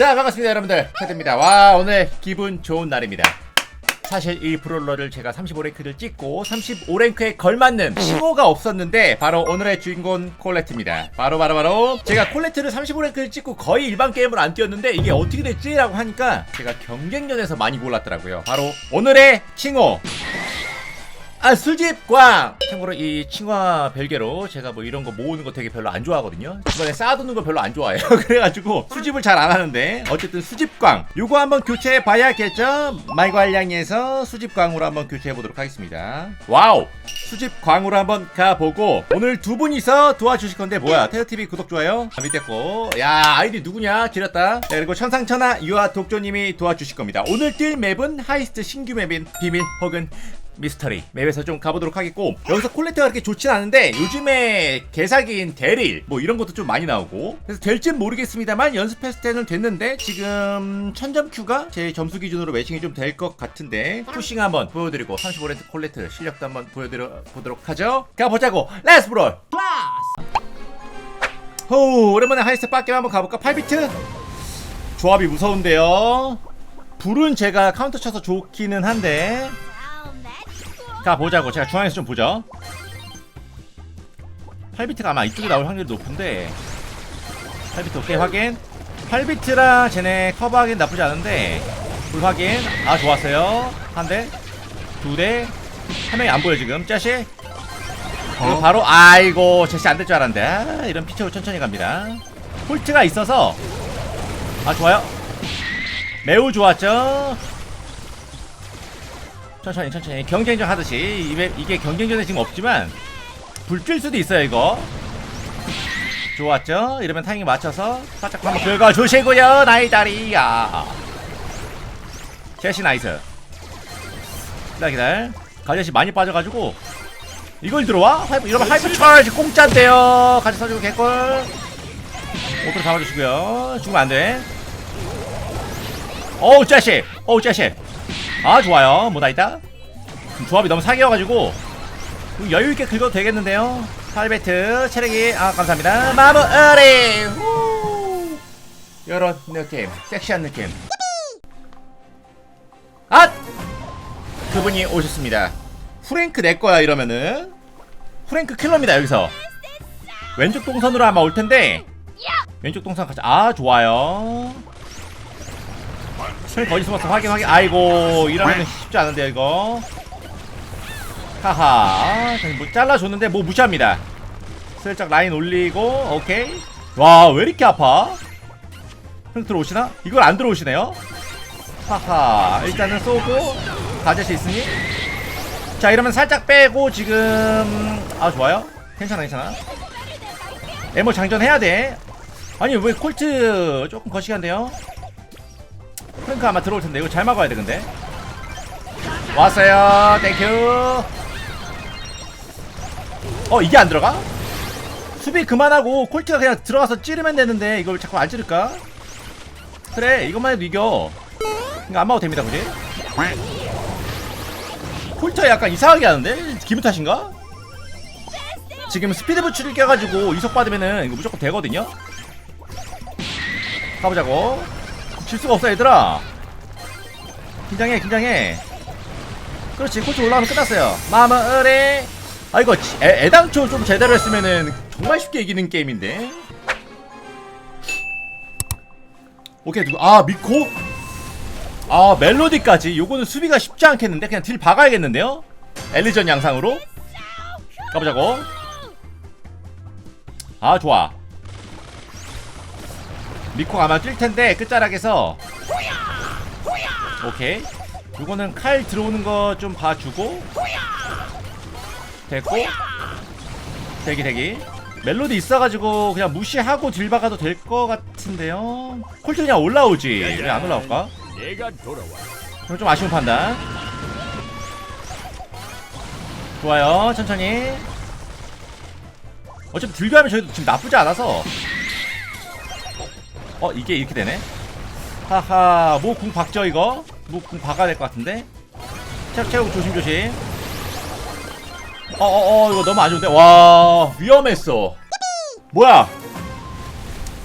자 반갑습니다 여러분들. 차드입니다. 와 오늘 기분 좋은 날입니다. 사실 이 브롤러를 제가 35랭크를 찍고 35랭크에 걸맞는 칭호가 없었는데 바로 오늘의 주인공 콜레트입니다. 바로 바로 바로 제가 콜레트를 35랭크를 찍고 거의 일반 게임을 안 뛰었는데 이게 어떻게 됐지? 라고 하니까 제가 경쟁전에서 많이 골랐더라고요. 바로 오늘의 칭호 아 수집광 참고로 이 칭화 별개로 제가 뭐 이런 거 모으는 거 되게 별로 안 좋아하거든요. 이번에 쌓아두는 거 별로 안 좋아해요. 그래가지고 수집을 잘 안 하는데 어쨌든 수집광 요거 한번 교체해 봐야겠죠? 마이관량에서 수집광으로 한번 교체해 보도록 하겠습니다. 와우! 수집광으로 한번 가보고 오늘 두 분이서 도와주실 건데 뭐야? 테어TV 구독 좋아요. 아, 밑에 거야 아이디 누구냐? 네, 그리고 천상천하 유아 독조님이 도와주실 겁니다. 오늘 뛸 맵은 하이스트 신규 맵인 비밀 혹은 미스터리 맵에서 좀 가보도록 하겠고 여기서 콜레트가 그렇게 좋진 않은데 요즘에 개사기인 데릴 뭐 이런 것도 좀 많이 나오고. 그래서 될진 모르겠습니다만 연습했을 때는 됐는데 지금 천점 큐가 제 점수 기준으로 매칭이 좀 될 것 같은데 푸싱 한번 보여드리고 35렌트 콜레트 실력도 한번 보여드려 보도록 하죠. 가보자고. 렛츠 브롤 호 오랜만에 하이스트 빡겜 한번 가볼까? 8비트? 조합이 무서운데요. 불은 제가 카운터 쳐서 좋기는 한데 가 보자고. 제가 중앙에서 좀 보죠. 8비트가 아마 이쪽에 나올 확률이 높은데. 8비트 오케이 확인. 8비트라 쟤네 커버하기엔 나쁘지 않은데. 불 확인. 아 좋았어요. 한대두대한 명이 안 보여 지금. 짜시. 이거 바로 아이고 제시 안 될 줄 알았는데. 아, 이런 피처로 천천히 갑니다. 폴트가 있어서. 아 좋아요. 매우 좋았죠 천천히 천천히. 경쟁전 하듯이. 이게, 경쟁전에 지금 없지만 불길 수도 있어요 이거. 좋았죠? 이러면 타이밍 맞춰서 살짝 한번 긁어주시고요 나이 다리야. 제시 나이스. 기다려 기다려. 가jet이 많이 빠져가지고. 이걸 들어와? 하이브, 이러면 하이브 charge 공짜인데요. 같이 써주고 개꿀. 오토로 잡아주시고요. 죽으면 안돼. 어우 짜시! 어우 짜시 아 좋아요. 뭐다 있다 조합이 너무 사기여가지고. 여유있게 긁어도 되겠는데요? 8배트 체력이. 아 감사합니다. 마무리! 후. 요런 느낌 섹시한 느낌. 아 그분이 오셨습니다. 프랭크 내거야 이러면은. 프랭크 킬러입니다 여기서. 왼쪽 동선으로 아마 올텐데. 왼쪽 동선 가자. 아 좋아요 술 거기 숨었어 확인 확인 아이고 이러면 쉽지 않은데요 이거. 하하. 뭐 잘라줬는데 뭐 무시합니다. 슬쩍 라인 올리고 오케이. 와 왜 이렇게 아파? 형 들어오시나? 이걸 안 들어오시네요? 하하. 일단은 쏘고 가젯이 있으니. 자 이러면 살짝 빼고 지금 아 좋아요. 괜찮아 괜찮아. 에모 장전해야 돼. 아니 왜 콜트 조금 거시기한데요 프랭크 아마 들어올 텐데 이거 잘 막아야 돼 근데 왔어요 땡큐 어 이게 안 들어가? 수비 그만하고 콜트가 그냥 들어가서 찌르면 되는데 이걸 자꾸 안 찌를까? 그래 이것만 해도 이겨 이거 안 막아도 됩니다 그지? 콜트가 약간 이상하게 하는데? 기분 탓인가? 지금 스피드 부츠를 껴가지고 이속 받으면은 이거 무조건 되거든요? 가보자고 질 수가 없어 얘들아. 긴장해 긴장해. 그렇지 콜트 올라가면 끝났어요. 마마으레 아 이거 지- 애, 애당초 좀 제대로 했으면은 정말 쉽게 이기는 게임인데. 오케이 누구 아 미코? 아 멜로디까지. 요거는 수비가 쉽지 않겠는데? 그냥 딜 박아야겠는데요? 엘리전 양상으로. 가보자고. 아 좋아 미코가 아마 뛸 텐데 끝자락에서. 오케이. 이거는 칼 들어오는 거 좀 봐주고. 됐고. 대기 대기. 멜로디 있어가지고 그냥 무시하고 딜 박아도 될거 같은데요. 콜트 그냥 올라오지. 왜 안 올라올까? 그럼 좀 아쉬운 판단. 좋아요. 천천히. 어차피 딜교하면 저희도 지금 나쁘지 않아서 어 이게 이렇게 되네? 하하 뭐 궁 박죠 이거? 뭐 궁 박아야 될 것 같은데? 체력 채우고 조심조심. 어어어 이거 너무 안 좋은데? 와 위험했어. 뭐야?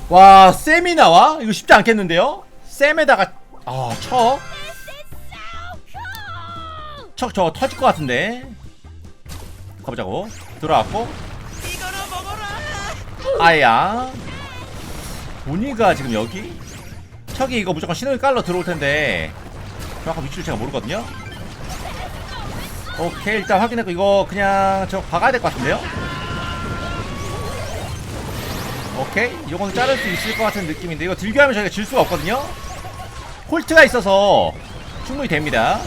와 쌤이 나와? 이거 쉽지 않겠는데요? 쌤에다가 아 척? 척 저거 터질 것 같은데? 가보자고. 들어왔고. 아야 보니가 지금 여기? 척이 이거 무조건 신호를 깔러 들어올 텐데. 정확한 위치를 제가 모르거든요? 오케이 일단 확인했고 이거 그냥 저 박아야 될 것 같은데요? 오케이 이거는 자를 수 있을 것 같은 느낌인데 이거 들교하면 저희가 질 수가 없거든요? 홀트가 있어서 충분히 됩니다.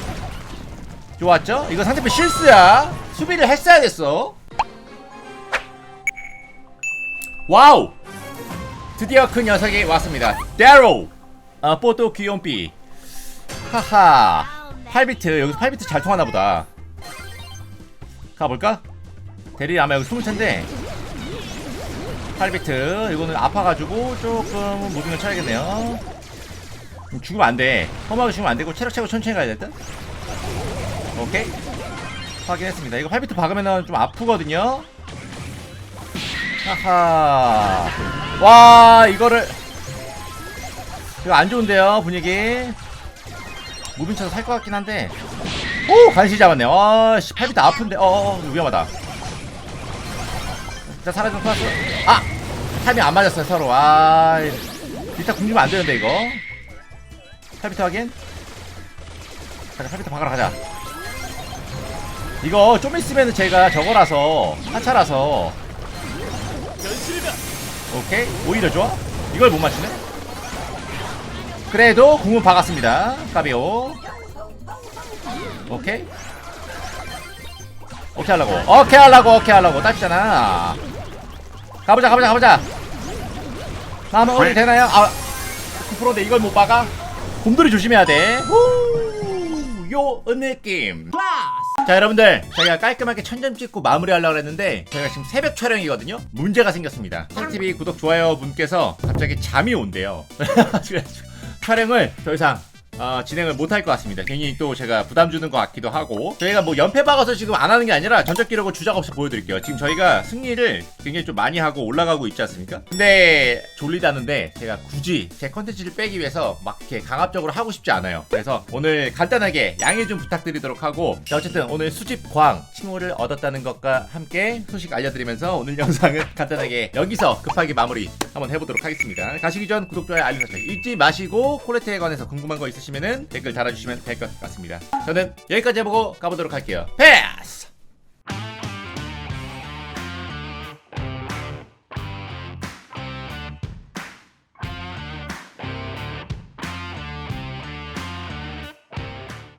좋았죠? 이거 상대편 실수야. 수비를 했어야 됐어. 와우 드디어 그 녀석이 왔습니다. 데로 아 뽀또 귀염 삐. 하하. 8비트. 여기서 8비트 잘 통하나 보다. 가볼까? 대리 아마 여기 숨을 텐데. 8비트. 이거는 아파가지고 조금 무빙을 쳐야겠네요. 죽으면 안 돼. 험하게 죽으면 안 되고 체력 채고 천천히 가야 될 듯? 오케이. 확인했습니다. 이거 8비트 박으면은 좀 아프거든요. 하하 와 이거를. 이거 안 좋은데요 분위기? 무빙 쳐서 살것 같긴 한데. 오 간신히 잡았네. 와씨 8비트 아픈데. 어어 이거 위험하다. 자 사라져 플러스 아! 타이밍 안 맞았어요 서로. 아 일단 굶기면 안 되는데 이거. 8비트 확인. 가자 8비트 박으러 가자. 이거 좀 있으면 제가 저거라서 하차라서 오케이. 오히려 좋아. 이걸 못 맞추네. 그래도 궁은 박았습니다. 까비오. 오케이. 오케이 하려고. 오케이 하려고 오케이 하려고. 딱이잖아. 가보자 가보자 가보자. 다음은 어디 되나요? 아 9%인데 이걸 못 박아? 곰돌이 조심해야 돼. 후, 요 느낌 자 여러분들. 저희가 깔끔하게 천점 찍고 마무리하려고 했는데 저희가 지금 새벽 촬영이거든요. 문제가 생겼습니다. 셀TV 구독 좋아요 분께서 갑자기 잠이 온대요. 촬영을 더 이상 어, 진행을 못할 것 같습니다. 괜히 또 제가 부담 주는 것 같기도 하고 저희가 뭐 연패 박아서 지금 안 하는 게 아니라 전적 기록을 주작 없이 보여드릴게요. 지금 저희가 승리를 굉장히 좀 많이 하고 올라가고 있지 않습니까? 근데 졸리다는데 제가 굳이 제 컨텐츠를 빼기 위해서 막 이렇게 강압적으로 하고 싶지 않아요. 그래서 오늘 간단하게 양해 좀 부탁드리도록 하고 자, 어쨌든 오늘 수집 광 칭호를 얻었다는 것과 함께 소식 알려드리면서 오늘 영상은 간단하게 여기서 급하게 마무리 한번 해보도록 하겠습니다. 가시기 전 구독, 좋아요, 알림 설정 잊지 마시고 콜레트에 관해서 궁금한 거 있으 시면은 댓글 달아주시면 될 것 같습니다. 저는 여기까지 해보고 가보도록 할게요. 패스!